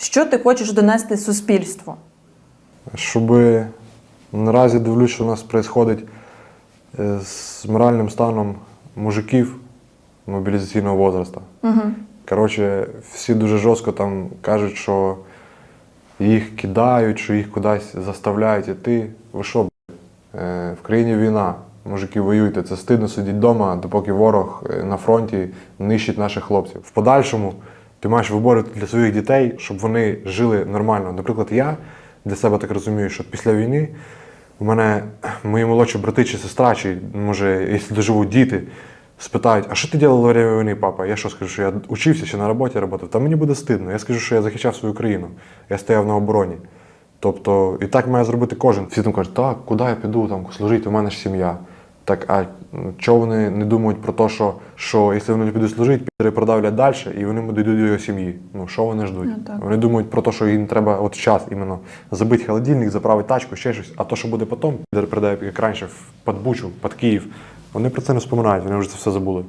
Що ти хочеш донести суспільству? Щоб наразі дивлюсь, що у нас відбувається з моральним станом мужиків мобілізаційного возрасту. Угу. Коротше, всі дуже жорстко там кажуть, що їх кидають, що їх кудись заставляють іти. Ви що, б***? Е, в країні війна, мужики воюйте. Це стидно сидіти вдома, допоки ворог е, на фронті нищить наших хлопців. В подальшому ти маєш виборити для своїх дітей, щоб вони жили нормально. Наприклад, я для себе так розумію, що після війни у мене мої молодші брати чи сестра, чи може, якщо доживуть діти, спитають, а що ти робив во время війни, папа? Я що скажу, що я учився чи на роботі працював? Та мені буде стидно. Я скажу, що я захищав свою країну, я стояв на обороні. Тобто, і так має зробити кожен. Всі там кажуть, так, куди я піду там служити, у мене ж сім'я. Так, а чого вони не думають про те, що, що якщо вони підуть служити, підери продавлять далі, і вони дійдуть до його сім'ї. Ну, що вони ждуть? Ну, так. Вони думають про те, що їм треба от час іменно забити холодильник, заправити тачку, ще щось. А то, що буде потім, підер продає, як раніше, в- Подбучу, під Київ. Вони про це не вспоминають, вони вже це все забули.